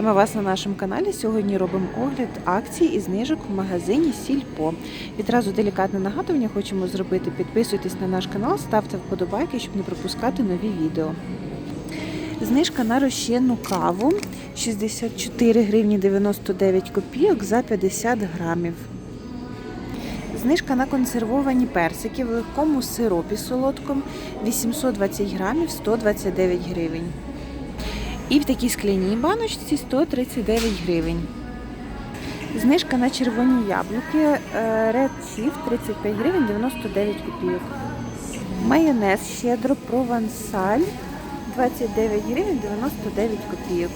Вітаємо вас на нашому каналі. Сьогодні робимо огляд акцій і знижок в магазині Сільпо. Відразу делікатне нагадування хочемо зробити. Підписуйтесь на наш канал, ставте вподобайки, щоб не пропускати нові відео. Знижка на розчинну каву 64 гривні 99 копійок за 50 грамів. Знижка на консервовані персики в легкому сиропі солодкому 820 грамів 129 гривень. І в такій скляній баночці 139 гривень. Знижка на червоні яблуки е, Red Chief 35 гривень 99 копійок. Майонез щедро провансаль 29 гривень 99 копійок.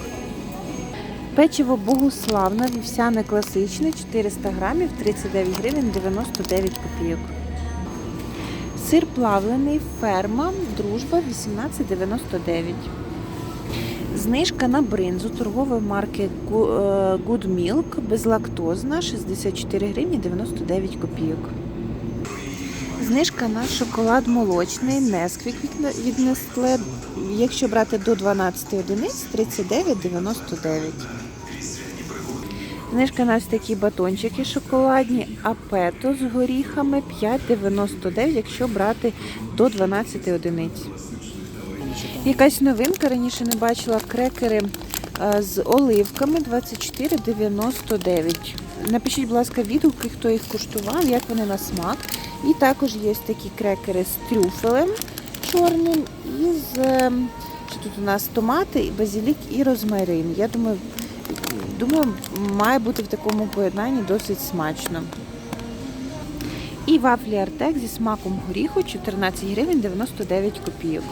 Печиво Богуславна вівсяне класичне 400 грамів 39 гривень 99 копійок. Сир плавлений ферма Дружба 18,99. Знижка на бринзу торгової марки е, Good Milk безлактозна 64 гривні 99 копійок. Знижка на шоколад молочний Несквік від- від Nestle, якщо брати до 12 одиниць 39,99. Знижка на ось такі батончики шоколадні Апето з горіхами 5,99, якщо брати до 12 одиниць. Якась новинка, раніше не бачила крекери е, з оливками 24,99. Напишіть, будь ласка, відгуки, хто їх куштував, як вони на смак. І також є такі крекери з трюфелем чорним і з е, що тут у нас томати, базилік і розмарин. Я думаю, думаю, має бути в такому поєднанні досить смачно. І вафлі Артек зі смаком горіху 14 гривень 99 копійок.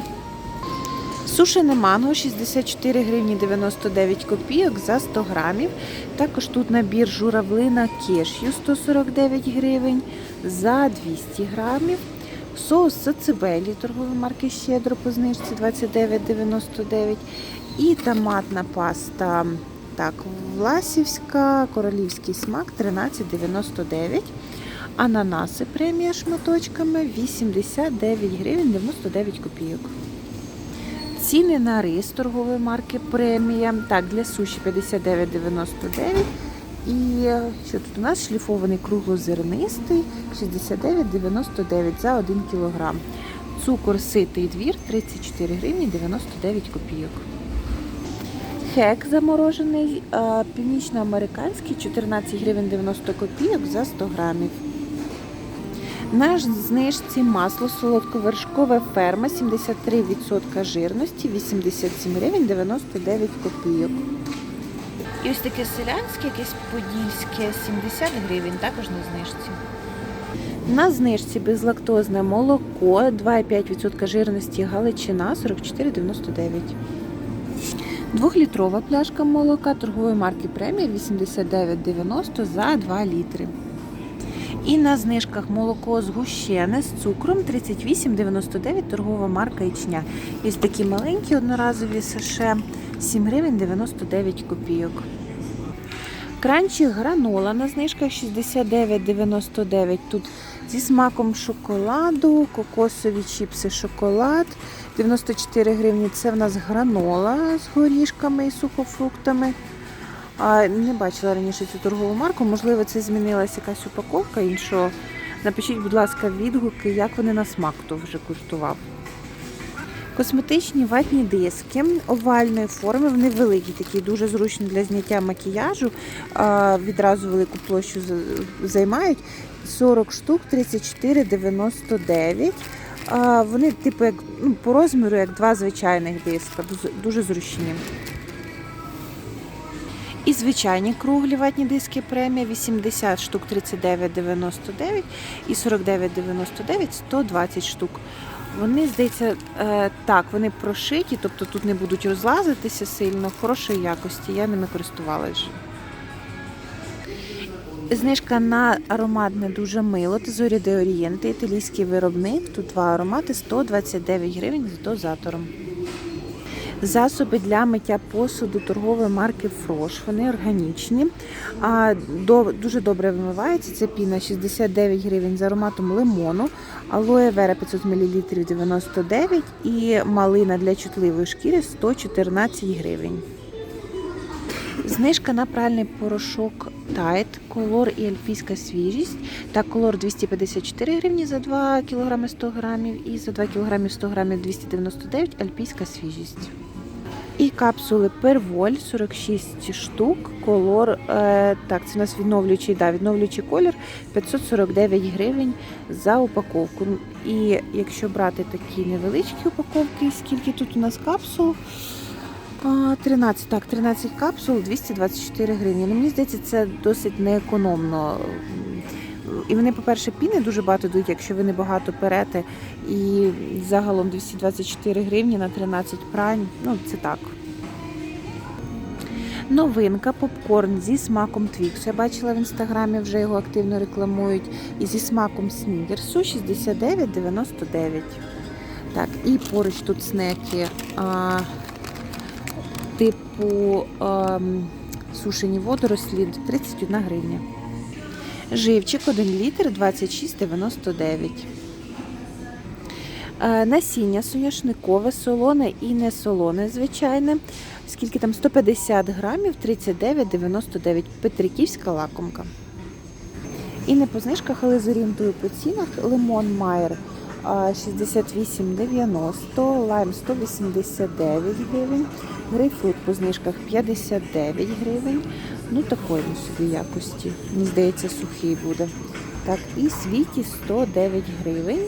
Сушене манго 64 гривні 99 копійок за 100 грамів. Також тут набір журавлина кешю 149 гривень за 200 грамів. Соус сацибелі торгової марки Щедро по знижці 29,99. І томатна паста так, Власівська, королівський смак 13,99. Ананаси премія шматочками 89 гривень 99 копійок. Ціни на рис торгової марки премія. Так, для суші 59,99. І е, що тут у нас шліфований круглозернистий 69,99 за 1 кг. Цукор ситий двір 34 гривні 99 копійок. Хек заморожений е, північноамериканський 14 гривень 90 копійок за 100 грамів. На знижці масло солодковершкове ферма 73% жирності 87 гривень 99 копійок. І ось таке селянське, якесь подільське 70 гривень, також на знижці. На знижці безлактозне молоко 2,5% жирності Галичина 44,99. Двохлітрова пляшка молока торгової марки премія 89,90 за 2 літри. І на знижках молоко згущене з цукром 38,99 торгова марка Ічня. Ось такі маленькі одноразові саше 7 гривень 99 копійок. Кранчі гранола на знижках 69,99. Тут зі смаком шоколаду, кокосові чіпси шоколад. 94 гривні це в нас гранола з горішками і сухофруктами. Не бачила раніше цю торгову марку. Можливо, це змінилася якась упаковка іншого. Напишіть, будь ласка, відгуки, як вони на смак хто вже куштував. Косметичні ватні диски овальної форми, вони великі, такі дуже зручні для зняття макіяжу. Відразу велику площу займають. 40 штук, 34,99. А, Вони, типу, як ну, по розміру, як два звичайних диска, дуже зручні. І звичайні круглі ватні диски премія 80 штук 39,99 і 49,99 120 штук. Вони, здається, е, так, вони прошиті, тобто тут не будуть розлазитися сильно, хорошої якості. Я ними користувалася. Знижка на ароматне дуже мило. Тезорі де Орієнти, італійський виробник. Тут два аромати 129 гривень з дозатором. Засоби для миття посуду торгової марки Фрош. Вони органічні, а до, дуже добре вимиваються. Це піна 69 гривень з ароматом лимону, алоє вера 500 мл 99 і малина для чутливої шкіри 114 гривень. Знижка на пральний порошок Tide, колор і ельфійська свіжість. Та колор 254 гривні за 2 кг 100 грамів і за 2 кг 100 грамів 299 альпійська свіжість. І капсули Перволь 46 штук. Колор, е, так, це у нас відновлюючий, да, відновлюючий колір 549 гривень за упаковку. І якщо брати такі невеличкі упаковки, скільки тут у нас капсул? А, 13, так, 13 капсул, 224 гривні. Ну, мені здається, це досить неекономно. І вони, по-перше, піни дуже багато дають, якщо ви не багато перете. І загалом 224 гривні на 13 прань. Ну, це так. Новинка попкорн зі смаком Твіксу. Я бачила в інстаграмі, вже його активно рекламують. І зі смаком Снігерсу 69,99. Так, і поруч тут снеки типу а, сушені водорослі 31 гривня. Живчик 1 літр 26,99. Е, Насіння соняшникове, солоне і не солоне, звичайне. Скільки там 150 грамів, 39,99. Петриківська лакомка. І не по знижках, але зорієнтую по цінах. Лимон Майер 68,90, лайм 189 гривень, грейпфрут по знижках 59 гривень. Ну такої собі якості. Мені здається, сухий буде. Так, і світі 109 гривень,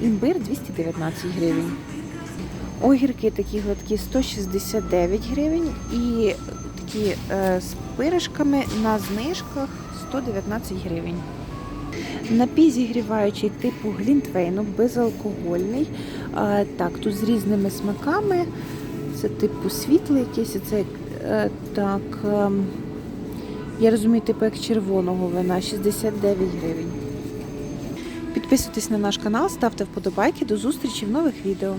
імбир 219 гривень. Огірки такі гладкі 169 гривень і такі е, з пиріжками на знижках 119 гривень. Напій зігріваючий типу глінтвейну, безалкогольний. Так, тут з різними смаками. Це типу світлий якийсь, це е, так. Е, я розумію, типу як червоного вина 69 гривень. Підписуйтесь на наш канал, ставте вподобайки. До зустрічі в нових відео.